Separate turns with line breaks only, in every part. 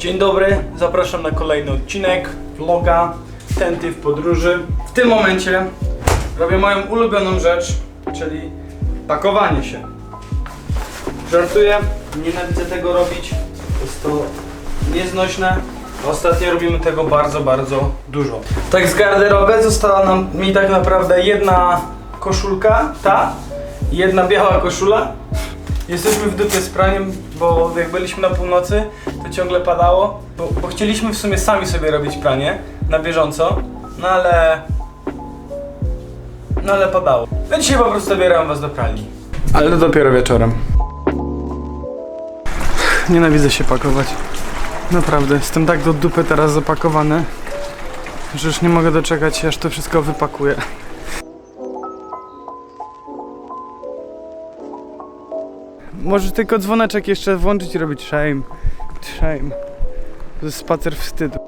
Dzień dobry, zapraszam na kolejny odcinek vloga Tenty w podróży. W tym momencie robię moją ulubioną rzecz, czyli pakowanie się. Żartuję, nienawidzę tego robić, jest to nieznośne. Ostatnio robimy tego bardzo, bardzo dużo. Tak z garderoby została nam mi tak naprawdę jedna koszulka, ta, jedna biała koszula. Jesteśmy w dupie z praniem, bo jak byliśmy na północy, to ciągle padało, bo, bo chcieliśmy w sumie sami sobie robić pranie na bieżąco, no ale... No ale padało. No dzisiaj po prostu zabieram was do pralni. Ale dopiero wieczorem. Nienawidzę się pakować. Naprawdę, jestem tak do dupy teraz zapakowany, że już nie mogę doczekać aż to wszystko wypakuję. Może tylko dzwoneczek jeszcze włączyć i robić shame. Shame. To jest spacer wstydu.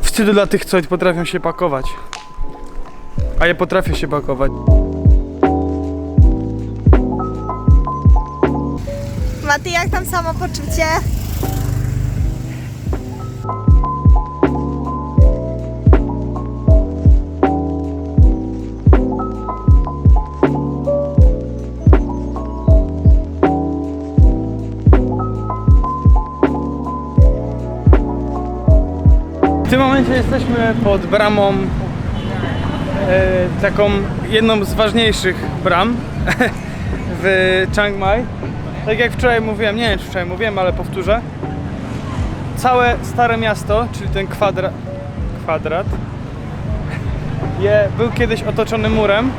Wstydu dla tych, co potrafią się pakować. A ja potrafię się pakować.
Maty, jak tam samopoczucie?
W momencie jesteśmy pod bramą, e, taką jedną z ważniejszych bram w Chiang Mai. Tak jak wczoraj mówiłem, nie wiem czy wczoraj mówiłem, ale powtórzę. Całe stare miasto, czyli ten kwadra, kwadrat, je, był kiedyś otoczony murem.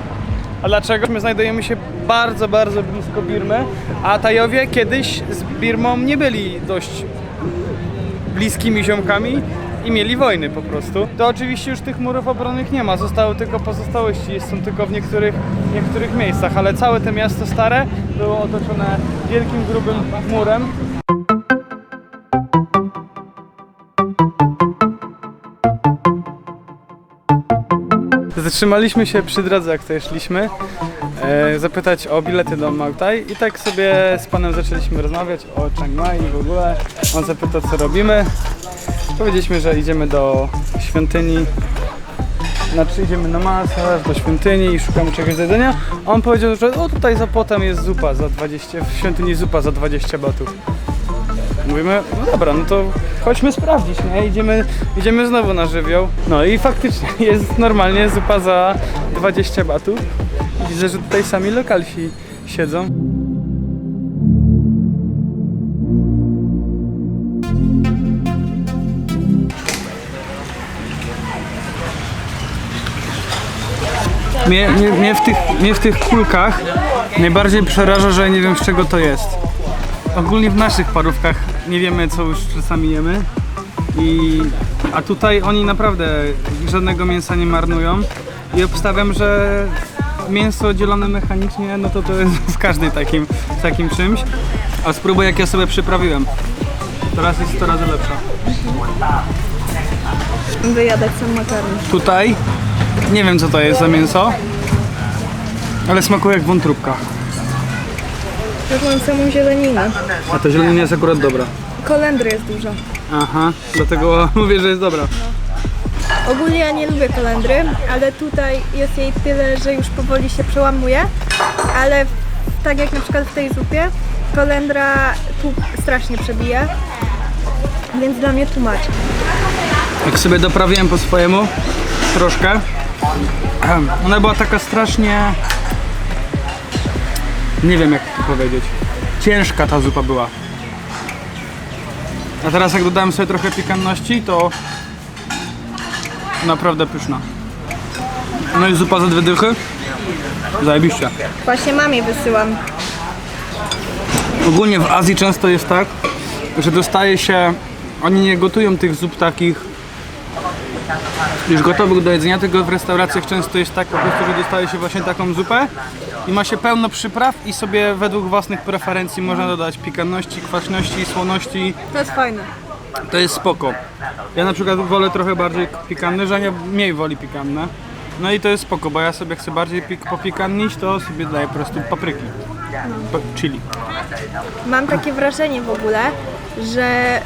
A dlaczego? My znajdujemy się bardzo, bardzo blisko Birmy, a Tajowie kiedyś z Birmą nie byli dość bliskimi ziomkami i mieli wojny po prostu. To oczywiście już tych murów obronnych nie ma, zostały tylko pozostałości, są tylko w niektórych, niektórych miejscach, ale całe to miasto stare było otoczone wielkim, grubym murem. Zatrzymaliśmy się przy drodze, jak tutaj szliśmy, e, zapytać o bilety do Mautaj i tak sobie z panem zaczęliśmy rozmawiać o Chiang Mai i w ogóle. On zapytał, co robimy. Powiedzieliśmy, że idziemy do świątyni, znaczy idziemy na masaż do świątyni i szukamy czegoś do jedzenia. A on powiedział, że o tutaj za płotem jest zupa za 20, w świątyni zupa za 20 batów. Mówimy, no dobra, no to chodźmy sprawdzić, nie? Idziemy, idziemy znowu na żywioł. No i faktycznie jest normalnie zupa za 20 batów. Widzę, że tutaj sami lokalsi siedzą. Mnie, mnie, mnie, w tych, mnie w tych kulkach najbardziej przeraża, że nie wiem z czego to jest. Ogólnie w naszych parówkach nie wiemy co już czasami jemy. I, a tutaj oni naprawdę żadnego mięsa nie marnują. I obstawiam, że mięso dzielone mechanicznie, no to to jest w każdej takim, takim czymś. A spróbuj jak ja sobie przyprawiłem. Teraz jest 100 razy lepsza.
Wyjadać sam makaron.
Tutaj nie wiem co to jest za mięso, ale smakuje jak wątróbka.
Jak mam samą zieleninę.
A ta zielonina jest akurat dobra.
Kolendry jest dużo.
Aha, dlatego mówię, że jest dobra.
Ogólnie ja nie lubię kolendry, ale tutaj jest jej tyle, że już powoli się przełamuje. Ale tak jak na przykład w tej zupie, kolendra tu strasznie przebija. Więc dla mnie tłumacz.
Jak sobie doprawiłem po swojemu troszkę, ona była taka strasznie. Nie wiem jak to powiedzieć. Ciężka ta zupa była. A teraz jak dodałem sobie trochę pikantności, to naprawdę pyszna. No i zupa za dwie dychy. Zajebiście.
Właśnie mamie wysyłam.
Ogólnie w Azji często jest tak, że dostaje się. Oni nie gotują tych zup takich już gotowych do jedzenia, tylko w restauracjach często jest tak po prostu, że dostaje się właśnie taką zupę i ma się pełno przypraw i sobie według własnych preferencji można dodać pikantności, kwaśności, słoności.
To jest fajne.
To jest spoko. Ja na przykład wolę trochę bardziej pikantne, Żenia mniej woli pikantne. No i to jest spoko, bo ja sobie chcę bardziej pik- popikantnić, to sobie daję po prostu papryki. Pa- chili.
Mam takie wrażenie w ogóle, że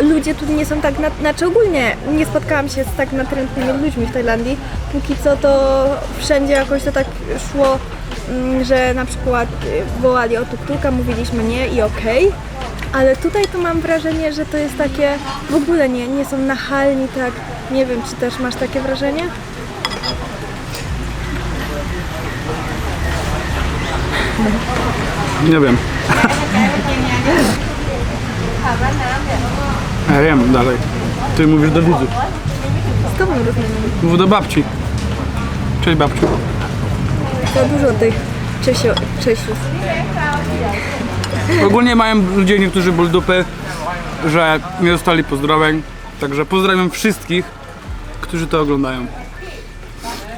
y, ludzie tu nie są tak, na, znaczy ogólnie nie spotkałam się z tak natrętnymi ludźmi w Tajlandii. Póki co to wszędzie jakoś to tak szło, mm, że na przykład y, wołali o tuktuka, mówiliśmy nie i okej. Ale tutaj to mam wrażenie, że to jest takie, w ogóle nie, nie są nachalni tak, nie wiem, czy też masz takie wrażenie?
Nie wiem. Ja wiem dalej. Ty mówisz do widzów.
Z tobą rozmawiam.
Mów do babci. Cześć babciu.
Za dużo tych Czesio, Czesiów.
Ogólnie mają ludzie niektórzy ból dupy, że nie dostali pozdrowień. Także pozdrawiam wszystkich, którzy to oglądają.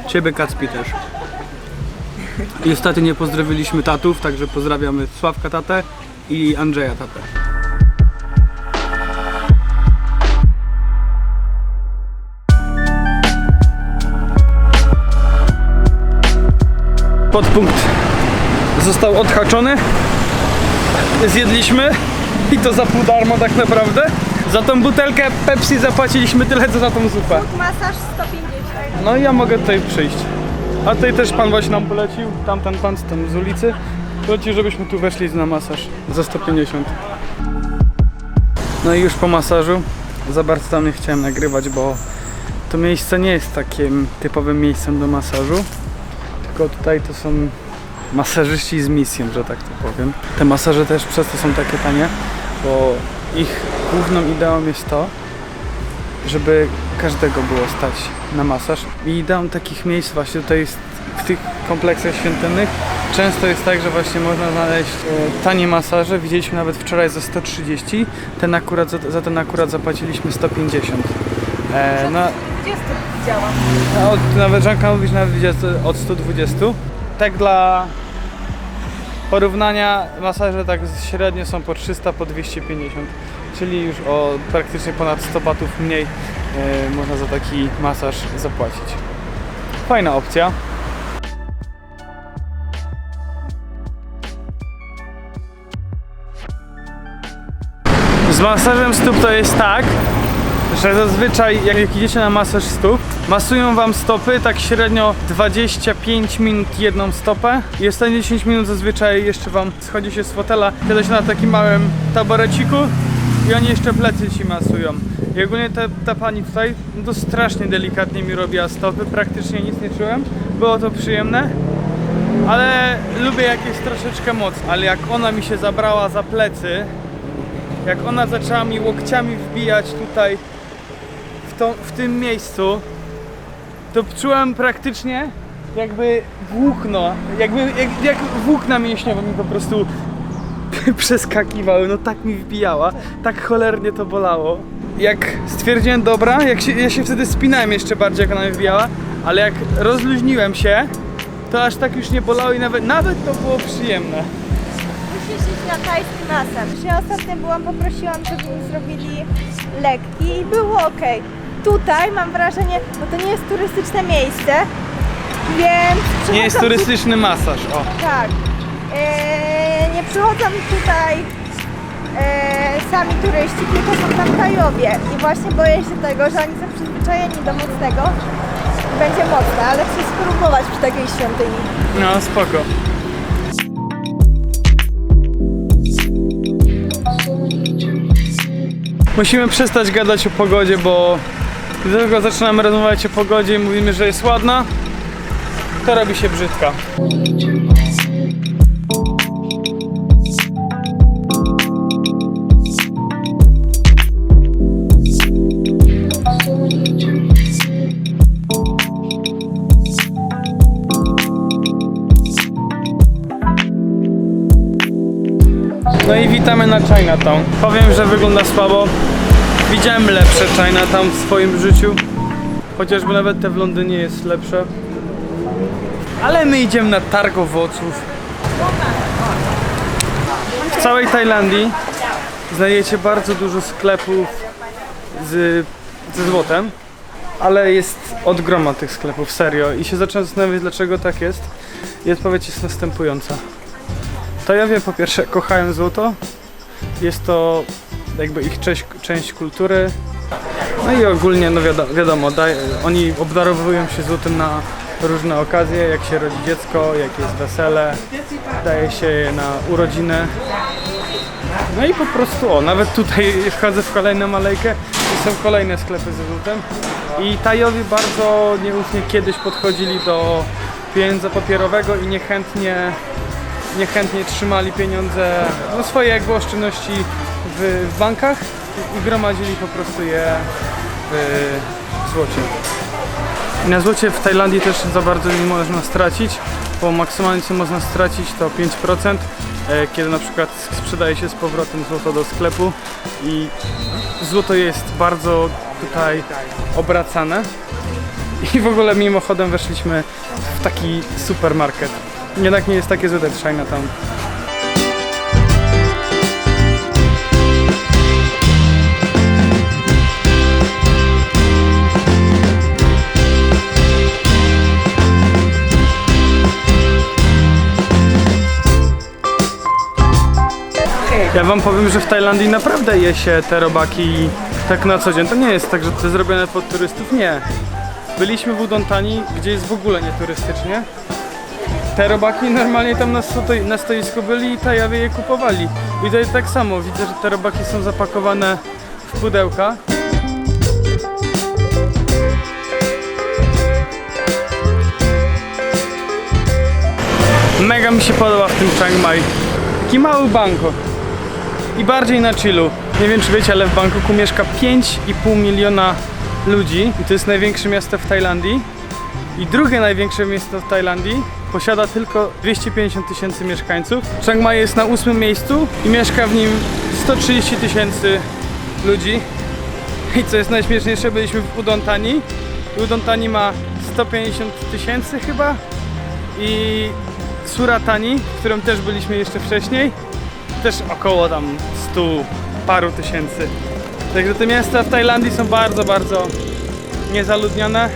Ciebie Kacpi też. Ostatnio nie pozdrowiliśmy tatów, także pozdrawiamy Sławka tatę i Andrzeja tatę. Podpunkt został odhaczony zjedliśmy i to za pół darmo tak naprawdę. Za tą butelkę Pepsi zapłaciliśmy tyle co za tą zupę.
Masaż 150.
No i ja mogę tutaj przyjść. A tutaj też pan właśnie nam polecił, tamten pan z tam z ulicy, polecił, żebyśmy tu weszli na masaż za 150. No i już po masażu, za bardzo tam nie chciałem nagrywać, bo to miejsce nie jest takim typowym miejscem do masażu, tylko tutaj to są masażyści z misją, że tak to powiem. Te masaże też przez to są takie tanie, bo ich główną ideą jest to, żeby każdego było stać na masaż. I ideą takich miejsc właśnie tutaj jest w tych kompleksach świątynnych często jest tak, że właśnie można znaleźć e, tanie masaże. Widzieliśmy nawet wczoraj za 130, ten akurat, za, za ten akurat zapłaciliśmy 150. E, no,
20 widziałam.
od, nawet Żanka mówisz nawet widziała od 120. Tak dla porównania masaże tak średnio są po 300, po 250. Czyli już o praktycznie ponad 100 batów mniej e, można za taki masaż zapłacić. Fajna opcja. Z masażem stóp to jest tak, że zazwyczaj jak idziecie na masaż stóp, masują wam stopy tak średnio 25 minut jedną stopę i ostatnie 10 minut zazwyczaj jeszcze wam schodzi się z fotela, siada się na takim małym taboreciku i oni jeszcze plecy ci masują. I ogólnie ta, ta pani tutaj no strasznie delikatnie mi robiła stopy, praktycznie nic nie czułem, było to przyjemne. Ale lubię jak jest troszeczkę moc, ale jak ona mi się zabrała za plecy, jak ona zaczęła mi łokciami wbijać tutaj w, to, w tym miejscu, to czułem praktycznie jakby włókno, jakby jak, jak włókna mięśniowe mi po prostu przeskakiwały, no tak mi wbijała, tak cholernie to bolało. Jak stwierdziłem, dobra, jak się, ja się wtedy spinałem jeszcze bardziej, jak ona mi wbijała, ale jak rozluźniłem się, to aż tak już nie bolało i nawet, nawet to było przyjemne.
Musisz iść na tajski masaż. Ja ostatnio byłam, poprosiłam, żeby mi zrobili lekki i było ok. Tutaj mam wrażenie, bo to nie jest turystyczne miejsce, więc
Nie jest turystyczny masaż, o.
Tak. Eee, nie przychodzą tutaj eee, sami turyści, tylko są tam krajowie. I właśnie boję się tego, że oni są przyzwyczajeni do mocnego będzie mocne, ale chcę spróbować przy takiej świątyni.
No, spoko. Musimy przestać gadać o pogodzie, bo gdy tylko zaczynamy rozmawiać o pogodzie i mówimy, że jest ładna, to robi się brzydka. Witamy na Chinatown. Powiem, że wygląda słabo. Widziałem lepsze Chinatown w swoim życiu. Chociażby nawet te w Londynie jest lepsze. Ale my idziemy na targ owoców. W całej Tajlandii znajdziecie bardzo dużo sklepów z, ze złotem. ale jest od groma tych sklepów, serio. I się zacząłem zastanawiać, dlaczego tak jest. I odpowiedź jest następująca. Tajowie po pierwsze kochają złoto. Jest to jakby ich część, część kultury. No i ogólnie, no wiadomo, wiadomo daj, oni obdarowują się złotem na różne okazje, jak się rodzi dziecko, jak jest wesele, daje się je na urodziny. No i po prostu, o, nawet tutaj wchodzę w kolejną alejkę i są kolejne sklepy ze złotem. I Tajowie bardzo nieufnie kiedyś podchodzili do pieniądza papierowego i niechętnie, niechętnie trzymali pieniądze, no swoje jakby oszczędności w, w bankach i, gromadzili po prostu je w złocie. I na złocie w Tajlandii też za bardzo nie można stracić, bo maksymalnie co można stracić to 5%, e, kiedy na przykład sprzedaje się z powrotem złoto do sklepu i złoto jest bardzo tutaj obracane. I w ogóle mimochodem weszliśmy w taki supermarket. Jednak nie jest takie złe jak Chinatown. Ja wam powiem, że w Tajlandii naprawdę je się te robaki tak na co dzień. To nie jest tak, że to zrobione pod turystów, nie. Byliśmy w Udontani, gdzie jest w ogóle nieturystycznie. Te robaki normalnie tam na, stoi, na stoisku byli i Tajawie je kupowali. I tutaj tak samo, widzę, że te robaki są zapakowane w pudełka. Mega mi się podoba w tym Chiang Mai. Taki mały Bangkok i bardziej na chillu. Nie wiem czy wiecie, ale w Bangkoku mieszka 5,5 miliona ludzi i to jest największe miasto w Tajlandii. I drugie największe miasto w Tajlandii posiada tylko 250 tysięcy mieszkańców. Chiang Mai jest na ósmym miejscu i mieszka w nim 130 tysięcy ludzi. I co jest najśmieszniejsze, byliśmy w Udontani. Udontani ma 150 tysięcy chyba. I Suratani, w którym też byliśmy jeszcze wcześniej, też około tam 100 paru tysięcy. Także te miasta w Tajlandii są bardzo, bardzo niezaludnione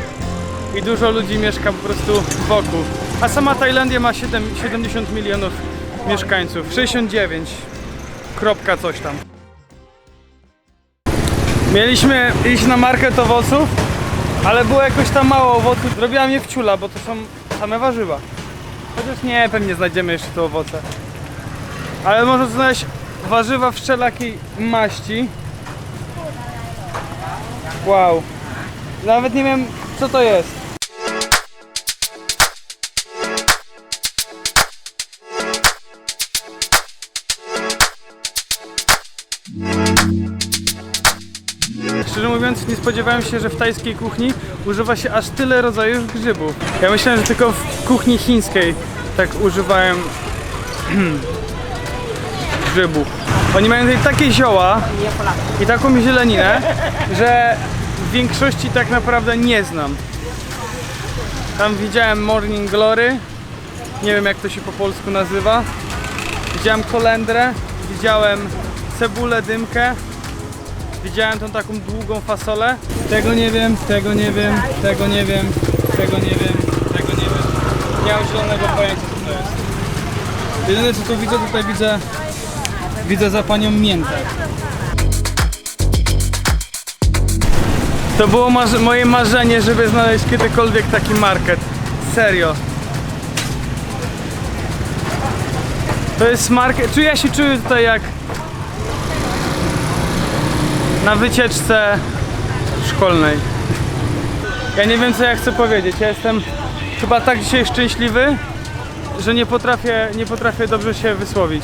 i dużo ludzi mieszka po prostu wokół. A sama Tajlandia ma 7, 70 milionów mieszkańców. 69. Kropka coś tam. Mieliśmy iść na market owoców, ale było jakoś tam mało owoców. Zrobiła mnie wciula, bo to są same warzywa. Chociaż nie, pewnie znajdziemy jeszcze te owoce. Ale można znaleźć warzywa w wszelakiej maści. Wow. Nawet nie wiem co to jest. Szczerze mówiąc, nie spodziewałem się, że w tajskiej kuchni używa się aż tyle rodzajów grzybów. Ja myślałem, że tylko w kuchni chińskiej tak używają grzybów. Oni mają tutaj takie zioła i taką zieleninę, że w większości tak naprawdę nie znam. Tam widziałem Morning Glory, nie wiem jak to się po polsku nazywa. Widziałem kolendrę, widziałem cebulę, dymkę, widziałem tą taką długą fasolę. Tego nie wiem, tego nie wiem, tego nie wiem, tego nie wiem, tego nie wiem. Nie mam zielonego pojęcia co to jest. Jedyne co tu widzę, tutaj widzę Widzę za panią miętę. To było moje marzenie, żeby znaleźć kiedykolwiek taki market. Serio. To jest market. Czuję się czuję tutaj jak na wycieczce szkolnej. Ja nie wiem co ja chcę powiedzieć. Ja jestem chyba tak dzisiaj szczęśliwy, że nie potrafię, nie potrafię dobrze się wysłowić.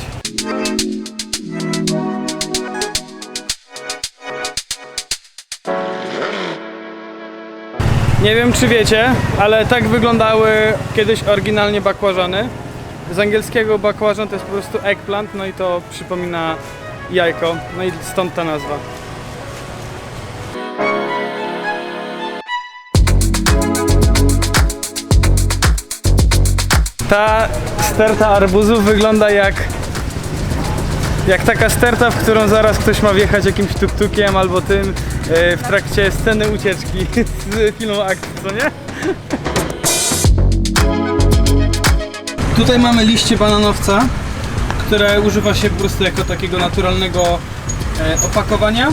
Nie wiem czy wiecie, ale tak wyglądały kiedyś oryginalnie bakłażany. Z angielskiego bakłażan to jest po prostu eggplant, no i to przypomina jajko, no i stąd ta nazwa. Ta sterta arbuzów wygląda jak jak taka sterta, w którą zaraz ktoś ma wjechać jakimś tuktukiem albo tym e, w trakcie sceny ucieczki z filmu akcji, co nie? Tutaj mamy liście bananowca, które używa się po prostu jako takiego naturalnego e, opakowania.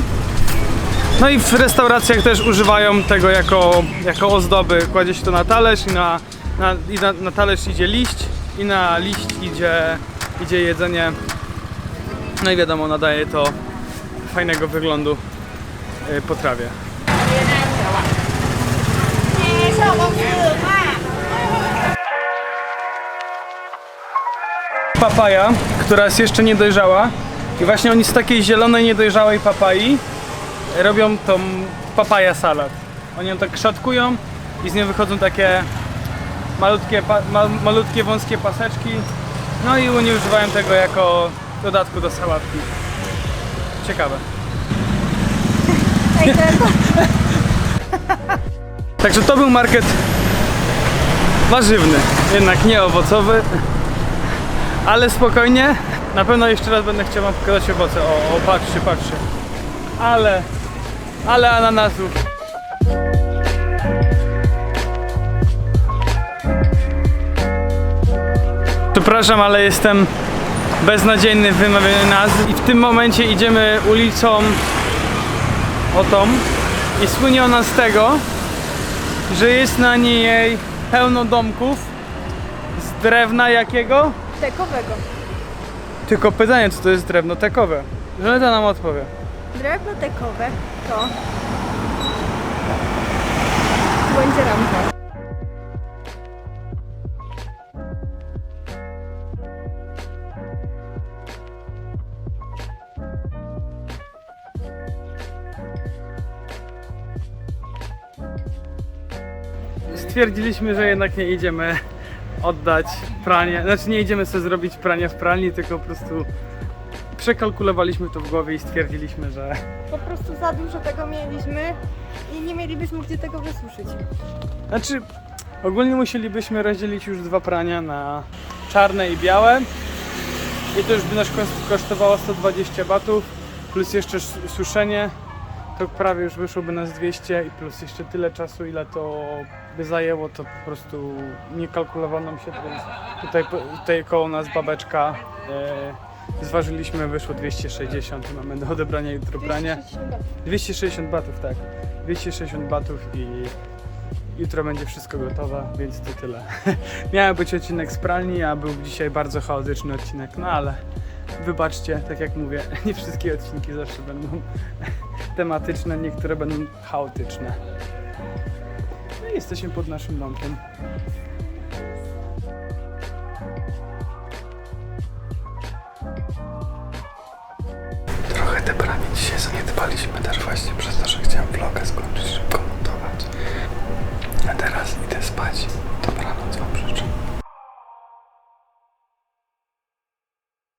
No i w restauracjach też używają tego jako, jako ozdoby. Kładzie się to na talerz i na, na, i na, na talerz idzie liść i na liść idzie, idzie jedzenie. No i wiadomo, nadaje to fajnego wyglądu y, potrawie. Papaja, która jest jeszcze niedojrzała i właśnie oni z takiej zielonej, niedojrzałej papai robią tą papaja salad. Oni ją tak szatkują i z niej wychodzą takie malutkie, ma, malutkie wąskie paseczki. No i oni używają tego jako dodatku do sałatki. Ciekawe. Także to był market warzywny, jednak nie owocowy. Ale spokojnie, na pewno jeszcze raz będę chciał wam pokazać owoce. O, o patrzcie, patrzcie. Ale, ale ananasów. Przepraszam, ale jestem beznadziejny w wymawianiu nazw i w tym momencie idziemy ulicą o tą i słynie ona z tego, że jest na niej pełno domków z drewna jakiego?
tekowego.
Tylko pytanie, co to jest drewno tekowe? Żaneta nam odpowie.
Drewno tekowe to... Tu będzie ramka.
Stwierdziliśmy, że jednak nie idziemy oddać pranie, znaczy nie idziemy sobie zrobić prania w pralni, tylko po prostu przekalkulowaliśmy to w głowie i stwierdziliśmy, że
Po prostu za dużo tego mieliśmy i nie mielibyśmy gdzie tego wysuszyć.
Znaczy, ogólnie musielibyśmy rozdzielić już dwa prania na czarne i białe. I to już by nas kos- kosztowało 120 batów, plus jeszcze sz- suszenie. To prawie już wyszłoby nas 200 i plus jeszcze tyle czasu, ile to by zajęło, to po prostu nie kalkulowało nam się. Więc tutaj, tutaj koło nas babeczka e, zważyliśmy, wyszło 260 i mamy do odebrania jutro pranie. 260 batów, tak. 260 batów i jutro będzie wszystko gotowe, więc to tyle. Miał być odcinek z pralni, a był dzisiaj bardzo chaotyczny odcinek, no ale wybaczcie, tak jak mówię, nie wszystkie odcinki zawsze będą tematyczne, niektóre będą chaotyczne. No i jesteśmy pod naszym domkiem.
Trochę te pranie dzisiaj zaniedbaliśmy też właśnie przez to, że chciałem vloga skończyć szybko montować. A teraz idę spać. Dobranoc wam życzę.